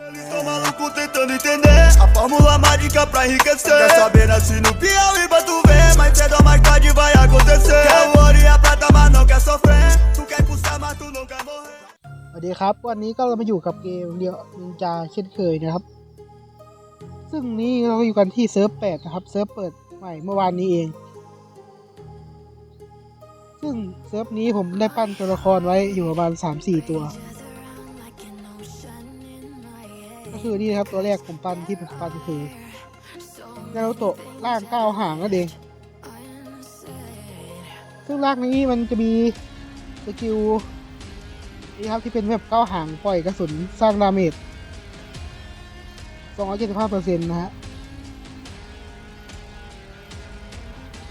Eles tão maluco tentando entender A fórmula mágica pra enriquecer Quer saber, nasci no Piauí pra tu ver Mais cedo ou mais tarde vai acontecer Quer o ouro e a prata, mas não quer sofrer Tu quer custar, mas tu não quer morrer สวัสดีครับ วันนี้ก็เรามาอยู่กับเกมเดียวนินจาเช่นเคยนะครับ ซึ่งนี้เราก็อยู่กันที่เซิร์ฟแปดนะครับเซิร์ฟเปิดใหม่เมื่อวานนี้เอง ซึ่งเซิร์ฟนี้ผมได้ปั้นตัวละครไว้อยู่ประมาณสามสี่ตัว คือนี่นะครับตัวแรกผมปั้นที่ผมปั้นคือนารูโตะร่างก้าวห่างนั่นเองซึ่งร่างนี้มันจะมีสกิลนี่ครับที่เป็นแบบก้าวห่างปล่อยกระสุนสร้างดาเมจ275%นะฮะ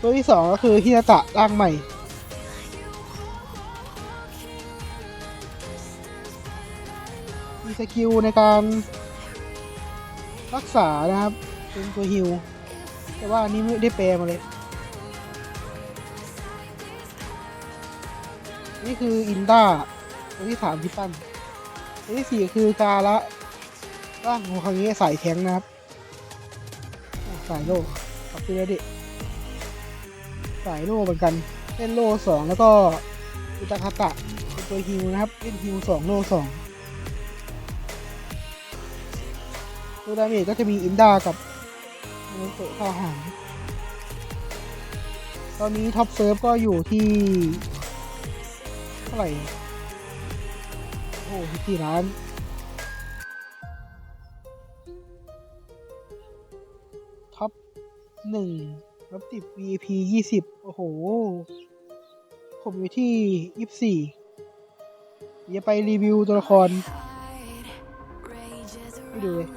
ตัวที่สองก็คือฮินาตะร่างใหม่ มีสกิลในการ รักษานะครับ เป็นตัวฮิวแต่ว่าอันนี้ไม่ได้แปลมาเลย นี่คืออินด้าตัวที่สามที่ปั้นตัวที่สี่คือกาละร่างของครั้งนี้สายแข็งนะครับอะสายโล่กับเซเดสายโล่เหมือนกันเล่นโล่สองแล้วก็อุตคาตะเป็นตัวฮิวนะครับเล่นฮิวสองโล่สอง ตัวดาเมจก็จะมีอินดากับโนโตะข้าหางตอนนี้ท็อปเซิร์ฟก็อยู่ที่เท่าไหร่ โอ้โหกี่ร้านท็อปหนึ่งรับติด VIP ยี่สิบโอ้โห ผมอยู่ที่ยี่สี่จะไปรีวิวตัวละคร ดูเลย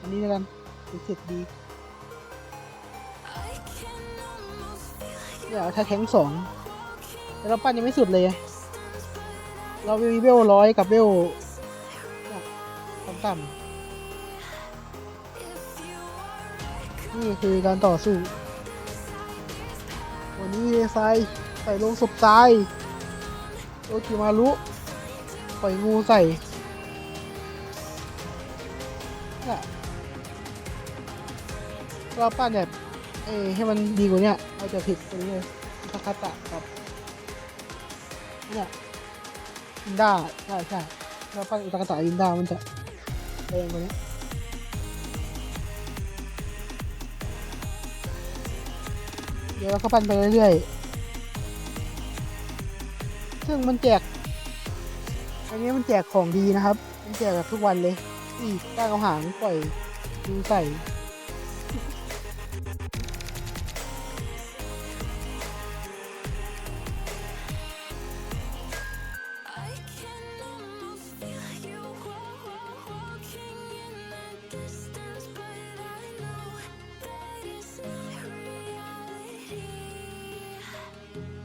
อันนี้แล้วกันรู้สึกดี เดี๋ยวถ้าแทงสองแต่เราปั้นยังไม่สุดเลย เรามีเวลร้อยกับเวลเนี่ยต่ำๆนี่คือการต่อสู้ วันนี้เลไซ ส่ลงศพตายโอคิมารุปล่อยงูใส่เนี่เราปั้นแบบเอ้ให้มันดีกว่านี้เราจะผิดตรงนี้เลยทาคาตะกับเนี่ยอินด้าใช่ใช่เราปั้นอุตากตะอินด้ามันจะแรงกว่านี้เดี๋ยวเราก็ปั้นไปเรื่อยๆ ซึ่งมันแจก อันนี้มันแจกของดีนะครับ มันแจกแบบทุกวันเลยนี่ก้างเอาหางปล่อยดูใส่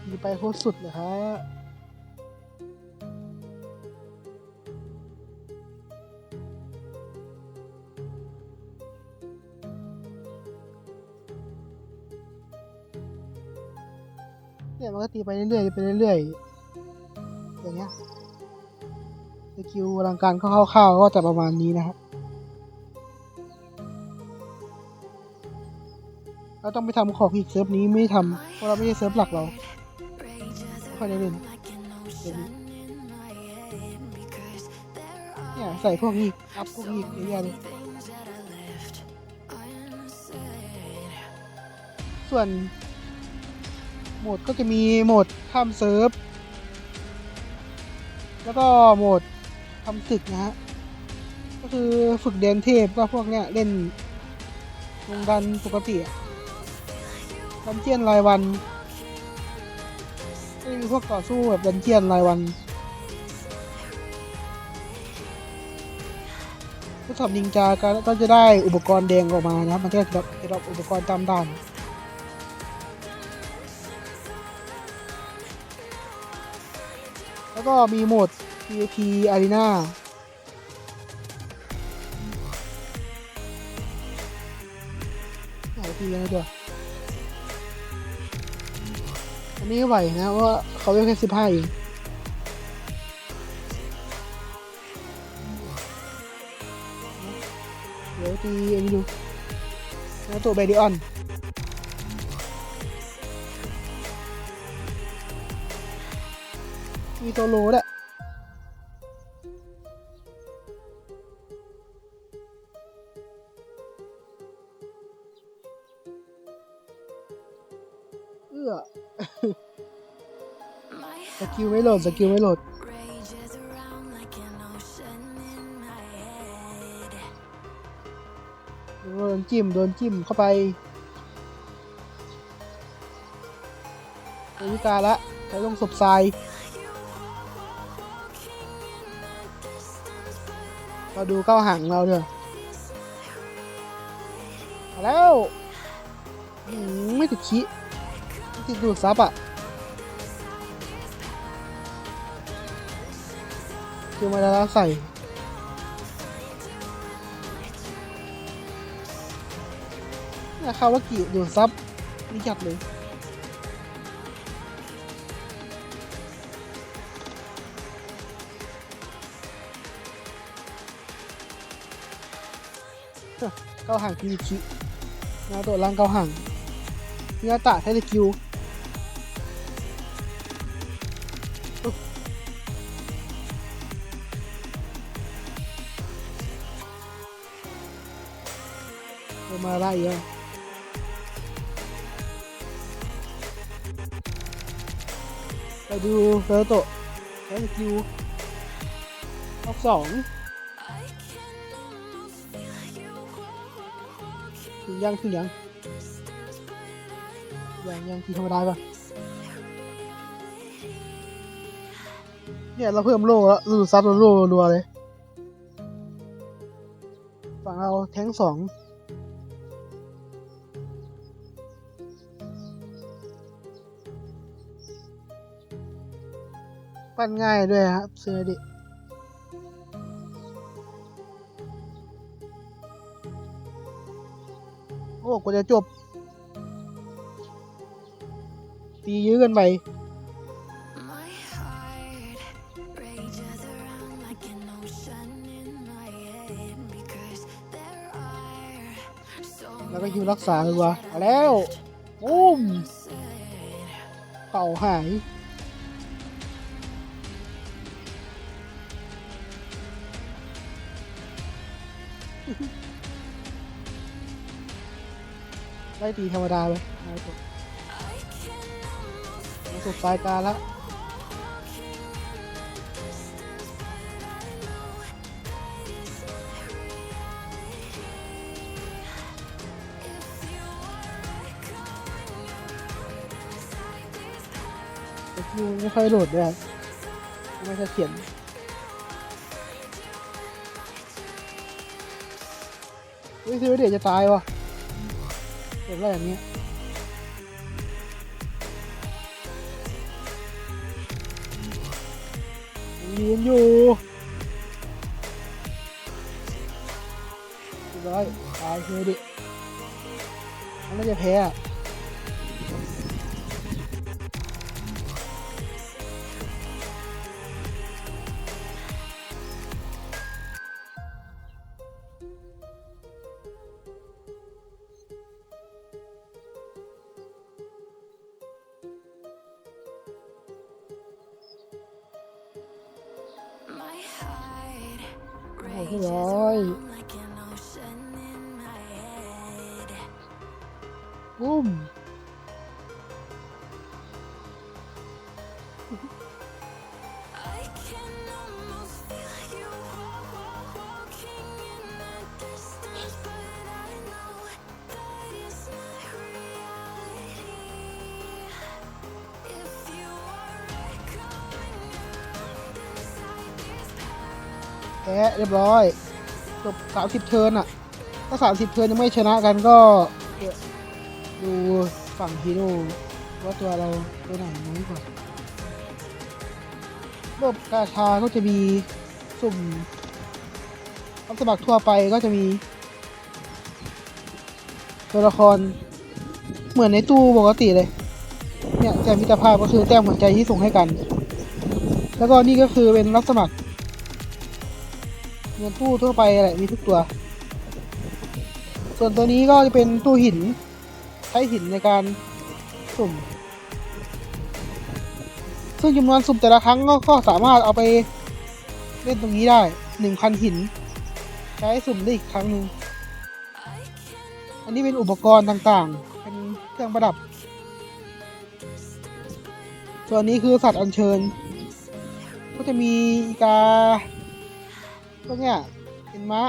มีไปโคตรสุดเลยฮะ เนี่ยมันก็ตีไปเรื่อยๆไปเรื่อยๆอย่างเงี้ยสกิลอลังการก็คร่าวๆก็จะประมาณนี้นะครับ เราต้องไปทำของอีกเซิร์ฟนี้ไม่ทำเพราะเราไม่ใช่เซิร์ฟหลักเราค่อยได้เล่นเดี๋ยวนี้เนี่ยใส่พวกนี้อัพพวกนี้เยอะแยะเลยส่วน โหมดก็จะมีโหมดข้ามเซิร์ฟ แล้วก็โหมดทำศึกนะฮะ ก็คือฝึกเดนเทพก็พวกเนี้ยเล่นลงดันปกติดันเจียนรายวันก็มีพวกต่อสู้แบบดันเจียนรายวันผู้สอบนินจาก็ก็จะได้อุปกรณ์แดงออกมานะครับมันก็จะแบบจะรับอุปกรณ์ตามด่าน แล้วก็มีโหมด PVP Arena ไหนพีกันเลยด้วยอันนี้ไหวนะว่าเขาเวลแค่สิบห้าเองเดี๋ยวตีอันนี้ดูแล้วตัวเบดิออน มีตัวโลด้วยเอื้อสกิลไม่โหลดสกิลไม่โหลดโดนจิ้มโดนจิ้มเข้าไปโดนวิกาละใช้ลงศพทราย มาดูเก้าหางเราเถอะแล้วไม่ติดขี้ติดดูดซับอะคือมาแล้วใส่เนี่ยคาวากิดูดซับนี่จัดเลย เก้าห่างคิมิชินาโตะล่างเก้าห่างมินาตะไทสกิลเดี๋ยวมาไล่เยอะไปดูเซอร์โตะไทสกิลรอบสอง งยังถึงยังยังยังทีธรรมดาปะเนี่ยเราเพิ่มโล่แล้วรูซับเราโล่รัวเลยฝั่งเราแทงสองปั้นง่ายด้วยครับเซอร์ดิ โอ้กว่าจะจบ ตียื้อกันไป My heart rages around like an ocean in my head because there are so แล้วก็ยิวรักษาเลยว่ะเอาแล้วปุ้ม said เป่าหาย ไล่ตีธรรมดาไปเอาตัวเอาสุดปลายกาละแต่คิวไม่ค่อยโหลดด้วยไม่ค่อยเขียนเฮ้ยซิวเดียจะตายวะ เห็นอะไรอย่างเงี้ยืนอยู่เรียบร้อยตายซิวดิมันน่าจะแพ้ พี่ร้อย around like an ocean in my head ปุ้ม แพ้เรียบร้อย จบสามสิบเทิร์นอะ ถ้าสามสิบเทิร์นยังไม่ชนะกันก็ดูฝั่งฮีโร่ว่าตัวเราตัวไหนน้อยกว่าระบบกาชาก็จะมีสุ่มรับสมัครทั่วไปก็จะมี ตัวละครเหมือนในตู้ปกติเลย เนี่ยแต้มมิตรภาพก็คือแต้มหัวใจที่ส่งให้กัน แล้วก็นี่ก็คือเป็นรับสมัคร เงินตู้ทั่วไปแหละมีทุกตัว ส่วนตัวนี้ก็จะเป็นตู้หิน ใช้หินในการสุ่ม ซึ่งจำนวนสุ่มแต่ละครั้งก็กสามารถเอาไปเล่นตรงนี้ได้หนึ่งพันหิน ใช้สุ่มได้อีกครั้งหนึ่งอันนี้เป็นอุปกรณ์ต่างๆ เป็นเครื่องประดับ ส่วนนี้คือสัตว์อัญเชิญ ก็จะมีอีกา พวกเนี้ยเป็นมะ